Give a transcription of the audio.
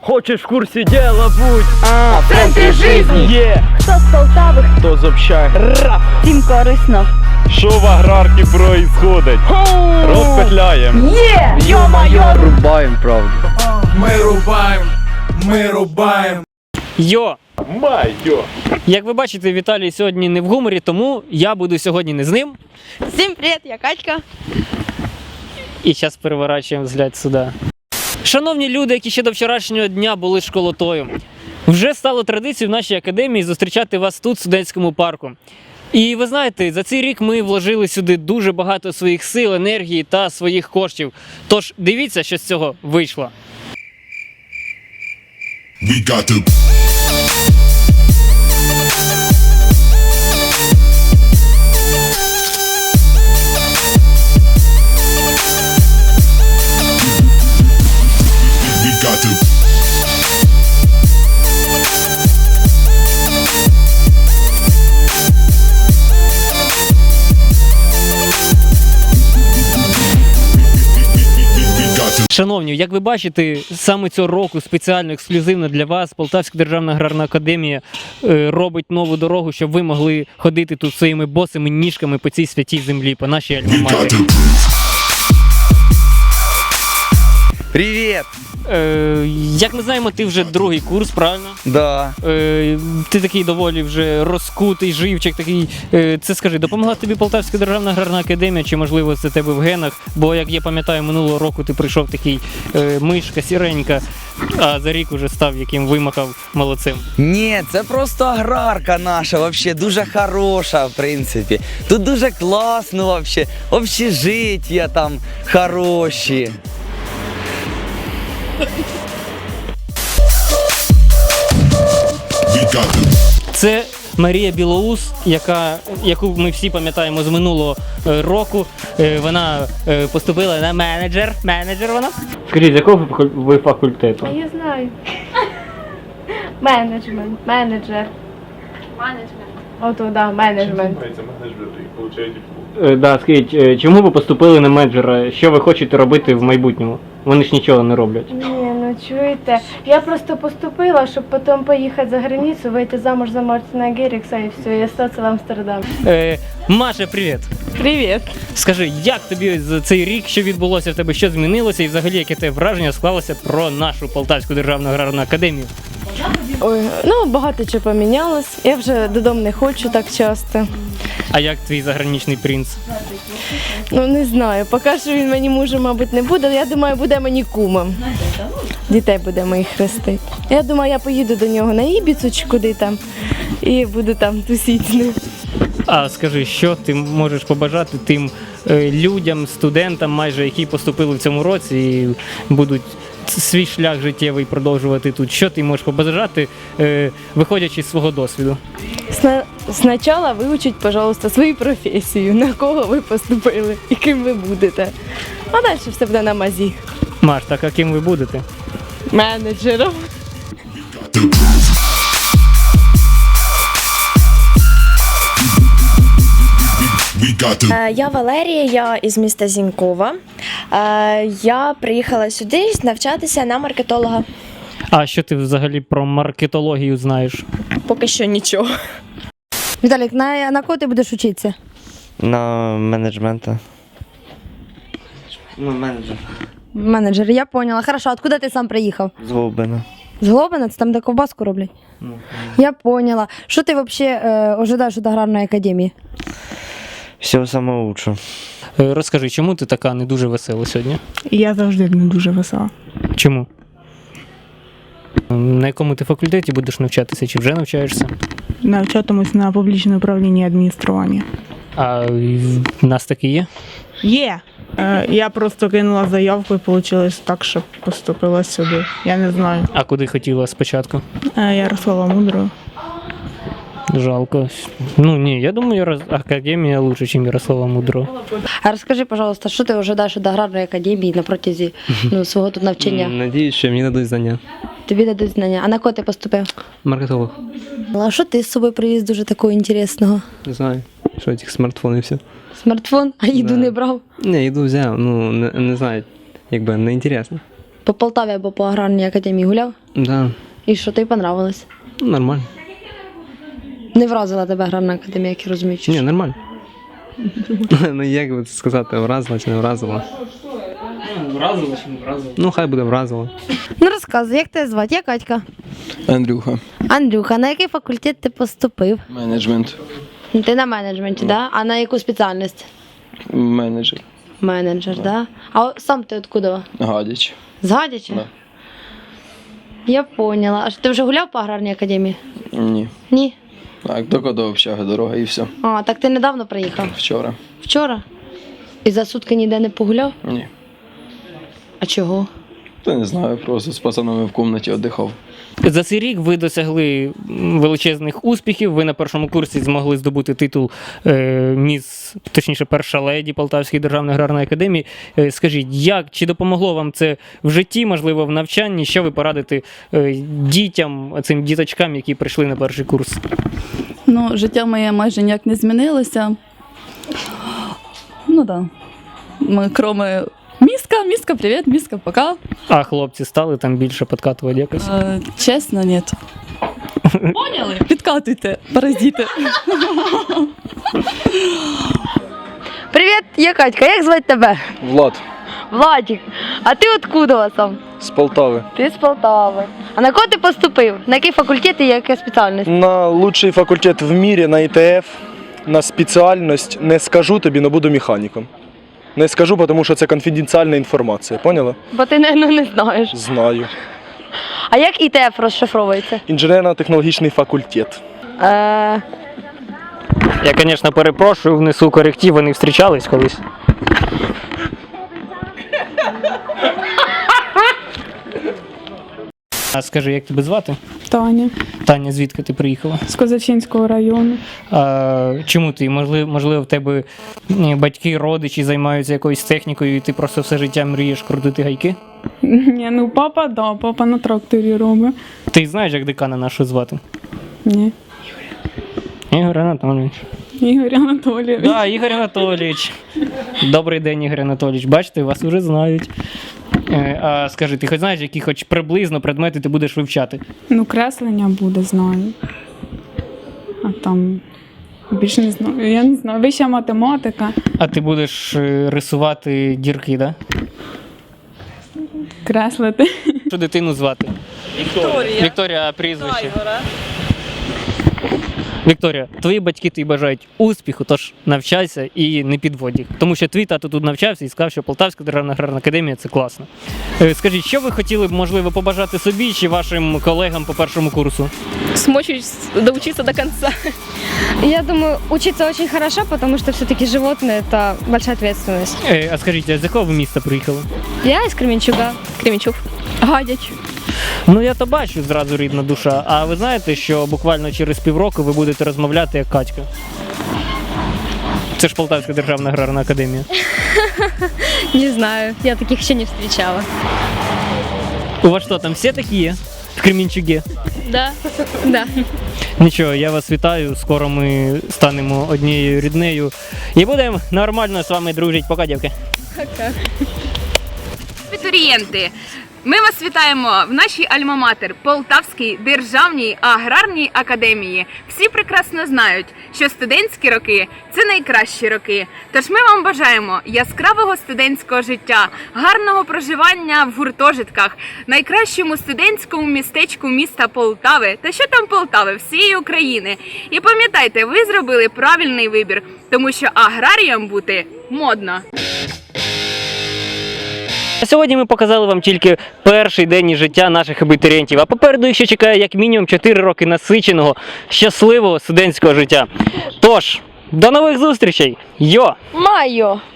Хочеш в курсі діла будь, а В центрі жизни. Є, Хто з Полтави, хто з общаги всім корисно. Що в аграрці происходить? Розпетляєм. Є! Йо-майо! Рубаємо правду. Ми рубаємо, ми рубаємо. Йо! Майо! Як ви бачите, Віталій сьогодні не в гуморі, тому я буду сьогодні не з ним. Всім привіт, я Катька. І зараз переворачуємо взгляд сюди. Шановні люди, які ще до вчорашнього дня були школотою, вже стало традицією в нашій академії зустрічати вас тут, в студентському парку. І ви знаєте, за цей рік ми вложили сюди дуже багато своїх сил, енергії та своїх коштів. Тож дивіться, що з цього вийшло. We got to Шановні, як ви бачите, саме цього року спеціально ексклюзивно для вас Полтавська державна аграрна академія е, робить нову дорогу, щоб ви могли ходити тут своїми босими ніжками по цій святій землі, по нашій альма-матері. to Привет! Е, як ми знаємо, ти вже другий курс, правильно? Да. Е, ти такий доволі вже розкутий, живчик такий. Е, це скажи, допомогла тобі Полтавська державна аграрна академія, чи можливо це тебе в генах? Бо як я пам'ятаю, минулого року ти прийшов такий е, мишка, сіренька, а за рік уже став яким вимахав молодцем. Ні, це просто аграрка наша, вообще дуже хороша, в принципі. Тут дуже класно вообще. Общежиття там хороші. Це Марія Білоус, яка, яку ми всі пам'ятаємо з минулого е, року. Е, Вона е, поступила на менеджер. Менеджер вона. Скажіть, з якого ви факультету? Я знаю. Менеджмент, менеджер. Менеджмент. Ото, да, менеджмент. Е, Да, скажіть, е, чому ви поступили на менеджера? Що ви хочете робити в майбутньому? Вони ж нічого не роблять. Ні, ну чуєте, я просто поступила, щоб потім поїхати за границю, вийти замуж за Мартіна Герікса і все, і остатися в Амстердамі. Е, Маша, привіт. Привіт. Скажи, як тобі за цей рік, що відбулося в тебе, що змінилося, і взагалі яке тебе враження склалося про нашу Полтавську державну аграрну академію? Ой, ну багато чого помінялось. Я вже додому не хочу так часто. А як твій заграничний принц? Ну не знаю, поки що він мені мужем, мабуть, не буде, але я думаю, буде мені кумом. Дітей буде моїх хрестити. Я думаю, я поїду до нього на Ібіцу чи куди там і буду там тусити з ним. А скажи, що ти можеш побажати тим е, людям, студентам, майже які поступили в цьому році і будуть свій шлях життєвий продовжувати тут? Що ти можеш побажати, е, виходячи з свого досвіду? Сна- Спочатку вивчіть, пожалуйста, свою професію, на кого ви поступили і ким ви будете. А далі все буде на мазі. Маш, так а ким ви будете? Менеджером. Е, Я Валерія, я із міста Зінькова. Е, Я приїхала сюди навчатися на маркетолога. А що ти взагалі про маркетологію знаєш? Поки що нічого. Віталік, на, на кого ти будеш вчитися? На менеджмента. Ну, менеджер. Менеджер, я поняла. Хорошо, откуда ти сам приїхав? З Голубина. З Глобина, це там, де ковбаску роблять? Я поняла. Що ти взагалі е, ожидаєш від аграрної академії? Всього самого лучшого. Е, Розкажи, чому ти така не дуже весела сьогодні? Я завжди не дуже весела. Чому? На якому ти факультеті будеш навчатися, чи вже навчаєшся? Навчатимусь на публічне управління і адміністрування. А в нас таке є? Є! Е, я просто кинула заявку і вийшло так, що поступила сюди. Я не знаю. А куди хотіла спочатку? Е, Ярослава Мудрого. Жалко. Ну ні, я думаю, Яро- академія лучше, ніж Ярослава Мудрого. А розкажи, пожалуйста, що ти ожидаєш від аграрної академії на протязі ну, свого тут навчання? Надіюсь, що мені дадуть знання. Тобі дадуть знання. А на кого ти поступив? Маркетолог. А що ти з собою привіз дуже такого інтересного? Не знаю, що тих смартфон і все. Смартфон, а їду Да. не брав. Не, йду взяв, ну не, не знаю, якби не інтересно. По Полтаві або по аграрній академії гуляв? Да, І що тобі понравилось? ну, нормально. Не вразила тебе аграрна академія, як я розумію. чи Ні, що? нормально. ну як би це сказати, вразила чи не вразила? Вразило чи не вразило? Ну, хай буде вразила. Ну розказуй, як тебе звати? Я Катька. Андрюха, Андрюха, на який факультет ти поступив? менеджмент, Ти на менеджменті, да? А на яку спеціальність? менеджер, Менеджер, да? А о- сам ти откуда? гадяч. З Гадяча? Да. Я поняла. А що ти вже гуляв по аграрній академії? Ні. Ні. Так, тільки до общаги дорога і все. А, так ти недавно приїхав? Вчора. Вчора? І за сутки ніде не погуляв? Ні. А чого? Та не знаю, просто з пацанами в кімнаті віддихав. За цей рік ви досягли величезних успіхів. Ви на першому курсі змогли здобути титул е, міс, точніше, перша леді Полтавської державної аграрної академії. Е, скажіть, як чи допомогло вам це в житті, можливо, в навчанні? Що ви порадите е, дітям, цим діточкам, які прийшли на перший курс? Ну, життя моє майже ніяк не змінилося. Ну так. Да. Ми, кроме міска, міска, привіт, міска, пока. А хлопці стали там більше подкатувати якось? Е, чесно, ні. Поняли? Підкатуйте, паразити. Привіт, я Катька, як звати тебе? Влад, Владик. А ти откуда сам? з Полтави. Ти з Полтави. А на кого ти поступив? На який факультет і яка спеціальність? На лучший факультет в мірі на ІТФ, на спеціальність не скажу тобі, але буду механіком. Не скажу, тому що це конфіденціальна інформація, поняла? Бо ти не, ну, не знаєш. Знаю. А як ІТФ розшифровується? Інженерно-технологічний факультет. Е, Я, звісно, перепрошую, внесу коректив, вони зустрічались колись. А скажи, як тебе звати? Таня Таня, звідки ти приїхала? з Козачинського району. А, чому ти? Можливо, можливо, в тебе батьки, родичі займаються якоюсь технікою, і ти просто все життя мрієш крутити гайки? Ні, ну папа, да, папа на тракторі робить. Ти знаєш, як декана нашу звати? Ні. Ігор Анатолійович. Ігор Анатолійович. Да, Ігор Анатолійович. Добрий день, Ігор Анатолійович. Бачите, вас вже знають. Е, А скажи, ти хоч знаєш, які хоч приблизно предмети ти будеш вивчати? Ну, креслення буде, знаю. А там більше не знаю. Я не знаю. Вища математика, А ти будеш е, рисувати дірки, да? креслити. Що дитину звати? Вікторія. Вікторія, а прізвище. Вікторія, твої батьки тобі бажають успіху, тож навчайся і не підводь їх. Тому що твій тато тут навчався і сказав, що Полтавська державна аграрна академія це класно. Е, Скажіть, що ви хотіли б, можливо, побажати собі чи вашим колегам по першому курсу? Смочусь доучиться до конца. Я думаю, учиться очень хорошо, потому что все-таки животные это большая ответственность. Е, А скажіть, а з якого ви міста приїхали? Я из Кременчуга. Кременчук. Гадяч. Ну я то бачу зразу рідна душа. А ви знаєте, що буквально через півроку ви будете розмовляти як Катька? Це ж Полтавська державна аграрна академія. Не знаю, я таких еще не встречала. У вас що, там всі такі є? В Кремінчугі? Да, да. Нічого, я вас вітаю. Скоро ми станемо однією ріднею і будемо нормально з вами дружити. Пока, дівки. Абітурієнти, ми вас вітаємо в нашій альма-матер Полтавській державній аграрній академії. Всі прекрасно знають, що студентські роки це найкращі роки. Тож ми вам бажаємо яскравого студентського життя, гарного проживання в гуртожитках, найкращому студентському містечку міста Полтави та що там Полтави, всієї України. І пам'ятайте, ви зробили правильний вибір, тому що аграріям бути модно. Сьогодні ми показали вам тільки перший день життя наших абітурієнтів, а попереду їх ще чекає як мінімум 4 роки насиченого, щасливого студентського життя. Тож, до нових зустрічей! Йо! Майо!